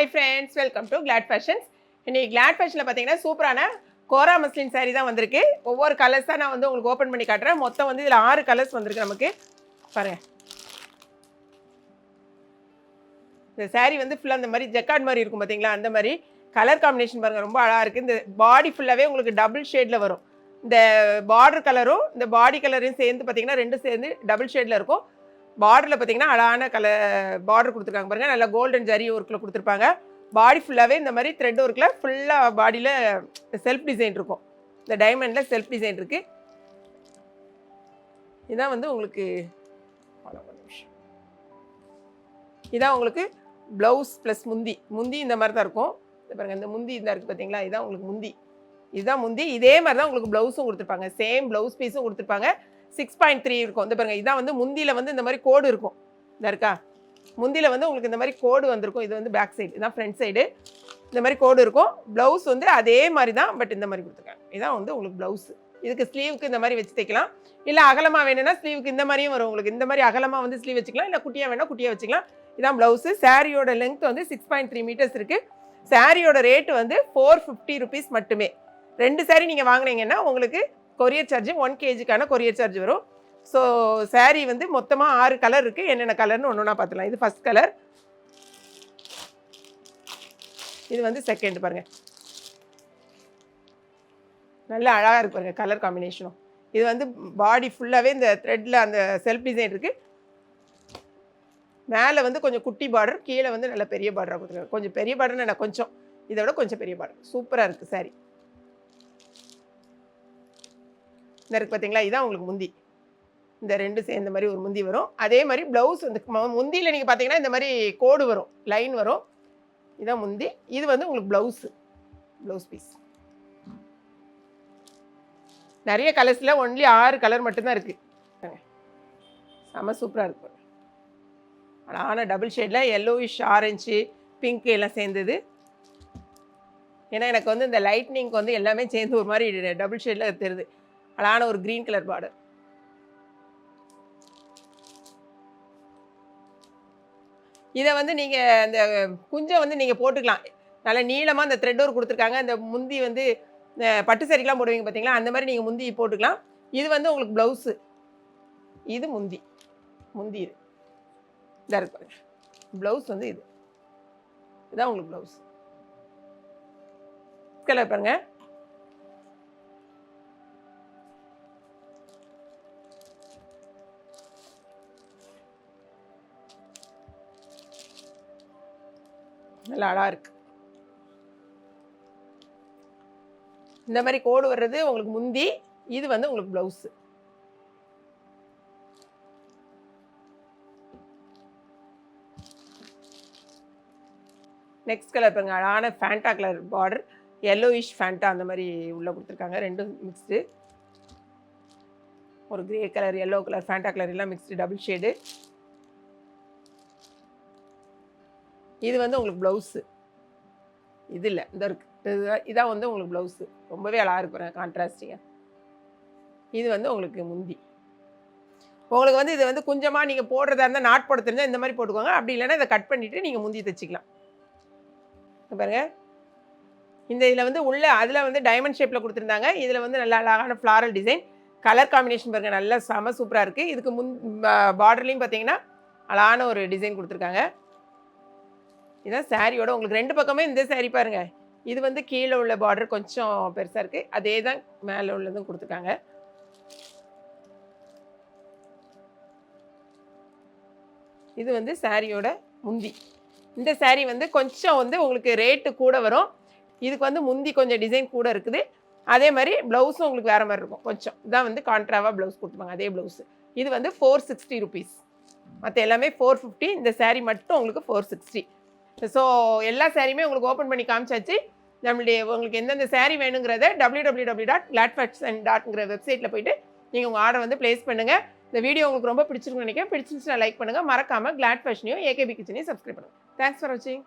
Hi friends welcome to Glad Fashions இன்னைக்கு Glad ஃபேஷனில் பார்த்தீங்கன்னா சூப்பரான கோரா மஸ்லின் சாரீ தான் வந்திருக்கு. ஒவ்வொரு கலர்ஸ் தான் நான் வந்து உங்களுக்கு ஓப்பன் பண்ணி காட்டுறேன். மொத்தம் வந்து இதில் ஆறு கலர்ஸ் வந்திருக்கு நமக்கு. பாருங்கள் இந்த சாரீ வந்து ஃபுல்லாக அந்த மாதிரி ஜெக்காட் மாதிரி இருக்கும் பார்த்தீங்களா அந்த மாதிரி கலர் காம்பினேஷன் பாருங்கள் ரொம்ப அழகாக இருக்குது இந்த பாடி ஃபுல்லாகவே உங்களுக்கு டபுள் ஷேடில் வரும். இந்த பார்டர் கலரும் இந்த பாடி கலரையும் சேர்ந்து பார்த்தீங்கன்னா ரெண்டும் சேர்ந்து டபுள் ஷேடில் இருக்கும். பார்டரில் பார்த்தீங்கன்னா அழகான கலர் பார்டர் கொடுத்துருக்காங்க பாருங்கள் நல்லா கோல்டன் ஜரி ஒர்க்கில் கொடுத்துருப்பாங்க. பாடி ஃபுல்லாகவே இந்த மாதிரி த்ரெட் ஒர்க்கில் ஃபுல்லாக பாடியில் செல்ஃப் டிசைன் இருக்கும். இந்த டைமண்டில் செல்ஃப் டிசைன் இருக்குது இதான் வந்து உங்களுக்கு இதான் உங்களுக்கு ப்ளவுஸ் ப்ளஸ் முந்தி. முந்தி இந்த மாதிரி தான் இருக்கும். இந்த இந்த முந்தி இதாக இருக்குது பார்த்தீங்களா இதான் உங்களுக்கு முந்தி. இதுதான் முந்தி. இதே மாதிரி தான் உங்களுக்கு ப்ளவுஸும் கொடுத்துருப்பாங்க. சேம் ப்ளவுஸ் பீஸும் கொடுத்துருப்பாங்க. சிக்ஸ் பாயிண்ட் த்ரீ இருக்கும். இந்த பாருங்கள் இதான் வந்து முந்தியில் வந்து இந்த மாதிரி கோடு இருக்கும். இந்த இருக்கா? முந்தியில் வந்து உங்களுக்கு இந்த மாதிரி கோடு வந்திருக்கும். இது வந்து பேக் சைடு இதான் ஃப்ரண்ட் சைடு இந்த மாதிரி கோடு இருக்கும். ப்ளவுஸ் வந்து அதே மாதிரி தான் பட் இந்த மாதிரி கொடுத்துருக்காங்க. இதான் வந்து உங்களுக்கு ப்ளவுஸ் இதுக்கு ஸ்லீவுக்கு இந்த மாதிரி வச்சு தைக்கலாம். இல்லை அகலமாக வேணும்னா ஸ்லீவுக்கு இந்த மாதிரியும் வரும். உங்களுக்கு இந்த மாதிரி அகலமாக வந்து ஸ்லீவ் வச்சுக்கலாம். இல்லை குட்டியாக வேணால் குட்டியாக வச்சுக்கலாம். இதான் ப்ளவுஸு சாரியோட லென்த் வந்து சிக்ஸ் பாயிண்ட் த்ரீ மீட்டர்ஸ் இருக்குது சாரியோட ரேட்டு வந்து ஃபோர் ஃபிஃப்டி ருபீஸ் மட்டுமே. ரெண்டு சாரி நீங்கள் வாங்குனீங்கன்னா உங்களுக்கு கொரியர் சார்ஜ் ஒன் கேஜிக்கான கொரியர் சார்ஜ் வரும். ஸோ சாரீ வந்து மொத்தமாக ஆறு கலர் இருக்குது என்னென்ன கலர்னு ஒன்று ஒன்றா பார்த்துலாம் இது ஃபஸ்ட் கலர் இது வந்து செகண்ட் பாருங்கள் நல்லா அழகாக இருக்கு பாருங்கள் கலர் காம்பினேஷனும் இது வந்து பாடி ஃபுல்லாகவே இந்த த்ரெட்டில் அந்த செல்ஃப் டிசைன் இருக்குது மேலே வந்து கொஞ்சம் குட்டி பார்டர் கீழே வந்து நல்ல பெரிய பார்டராக கொடுத்துருக்காங்க. கொஞ்சம் பெரிய பார்டர்னு என்ன கொஞ்சம். இதை விட கொஞ்சம் பெரிய பார்டர் சூப்பராக இருக்குது சாரி இந்த இருக்கு பார்த்தீங்களா இதான் உங்களுக்கு முந்தி. இந்த ரெண்டு சேர்ந்த மாதிரி ஒரு முந்தி வரும். அதே மாதிரி ப்ளவுஸ் வந்து முந்தியில் நீங்கள் பார்த்தீங்கன்னா இந்த மாதிரி கோடு வரும். லைன் வரும். இதான் முந்தி. இது வந்து உங்களுக்கு ப்ளவுஸு ப்ளவுஸ் பீஸ் நிறைய கலர்ஸில் ஒன்லி ஆறு கலர் மட்டும்தான் இருக்குது செம சூப்பராக இருக்கும் ஆனால் அழகான டபுள் ஷேடில் எல்லோயிஷ் ஆரஞ்சு பிங்க் எல்லாம் சேர்ந்தது. ஏன்னா எனக்கு வந்து இந்த லைட்னிங்க்கு வந்து எல்லாமே சேர்ந்து ஒரு மாதிரி டபுள் ஷேடில் தெரியுது. அழகான ஒரு க்ரீன் கலர் பார்டர் இதை வந்து நீங்கள் இந்த குஞ்சை வந்து நீங்கள் போட்டுக்கலாம். நல்ல நீளமாக அந்த த்ரெட் ஒர்க் கொடுத்துருக்காங்க. அந்த முந்தி வந்து பட்டு சரிக்கெலாம் போடுவீங்க பார்த்தீங்களா அந்த மாதிரி நீங்கள் முந்தி போட்டுக்கலாம். இது வந்து உங்களுக்கு ப்ளவுஸு இது முந்தி. முந்தி இது. இதாக இருக்கு ப்ளவுஸ் வந்து இது. இதுதான் உங்களுக்கு ப்ளவுஸ் கலர் பாருங்கள் நல்லா அழகாக இருக்கு. இந்த மாதிரி கோடு வர்றது உங்களுக்கு முந்தி இது வந்து உங்களுக்கு ப்ளவுஸு நெக்ஸ்ட் கலர் பாருங்க அழகான Fanta colour border yellowish Fanta அந்த மாதிரி உள்ளே கொடுத்துருக்காங்க ரெண்டும் மிக்ஸ்டு ஒரு grey colour yellow colour Fanta colour எல்லாம் மிக்ஸ்டு டபுள் ஷேடு இது வந்து உங்களுக்கு ப்ளவுஸு இது இல்லை இந்த இருக்குது இதுதான் இதான் வந்து உங்களுக்கு ப்ளவுஸு ரொம்பவே அழகாக இருக்கிறேன் கான்ட்ராஸ்டிங்காக இது வந்து உங்களுக்கு முந்தி. உங்களுக்கு வந்து இது வந்து கொஞ்சமாக நீங்கள் போடுறதா இருந்தால் நாட் போட தெரிஞ்சால் இந்த மாதிரி போட்டுக்கோங்க. அப்படி இல்லைன்னா இதை கட் பண்ணிவிட்டு நீங்கள் முந்தி தைச்சிக்கலாம். பாருங்கள் பாருங்க. இந்த இதில் வந்து உள்ள அதில் வந்து டைமண்ட் ஷேப்பில் கொடுத்துருந்தாங்க. இதில் வந்து நல்ல அழகான ஃப்ளாரல் டிசைன் கலர் காம்பினேஷன் பாருங்கள் நல்லா செம சூப்பராக இருக்குது இதுக்கு முன் பார்டர்லேயும் பார்த்தீங்கன்னா அழகான ஒரு டிசைன் கொடுத்துருக்காங்க. இதுதான் சாரியோட உங்களுக்கு ரெண்டு பக்கமே இந்த சாரி பாருங்க. இது வந்து கீழே உள்ள பார்டர் கொஞ்சம் பெருசாக இருக்குது அதே தான் மேலே உள்ளதும் கொடுத்துருக்காங்க. இது வந்து சாரியோட முந்தி. இந்த saree வந்து கொஞ்சம் வந்து உங்களுக்கு ரேட்டு கூட வரும். இதுக்கு வந்து முந்தி கொஞ்சம் டிசைன் கூட இருக்குது. அதே மாதிரி ப்ளவுஸும் உங்களுக்கு வேறு மாதிரி இருக்கும். கொஞ்சம். இதான் வந்து கான்ட்ராவாக ப்ளவுஸ் கொடுத்துருப்பாங்க. அதே ப்ளவுஸு இது வந்து ஃபோர் சிக்ஸ்டி ருபீஸ் மற்ற எல்லாமே ஃபோர் ஃபிஃப்டி இந்த சாரீ மட்டும் உங்களுக்கு ஃபோர் சிக்ஸ்டி ஸோ எல்லா சாரியுமே உங்களுக்கு ஓப்பன் பண்ணி காமிச்சாச்சு. நம்மளுடைய உங்களுக்கு எந்தெந்த saree வேணுங்கிறத W W W dot Glad Fashion டாட்ங்கிற வெப்சைட்டில் போயிட்டு நீங்கள் உங்கள் ஆர்டர் வந்து ப்ளேஸ் பண்ணுங்கள் இந்த வீடியோ உங்களுக்கு ரொம்ப பிடிச்சிருக்குன்னு நினைக்கிறேன். பிடிச்சிருந்துச்சுன்னா லைக் பண்ணுங்கள் மறக்காமல் கிளாட் ஃபேஷனையும் ஏகேபி கிச்சனையும் சப்ஸ்கிரைப் பண்ணுங்கள் தேங்க்ஸ் ஃபார் வாட்சிங்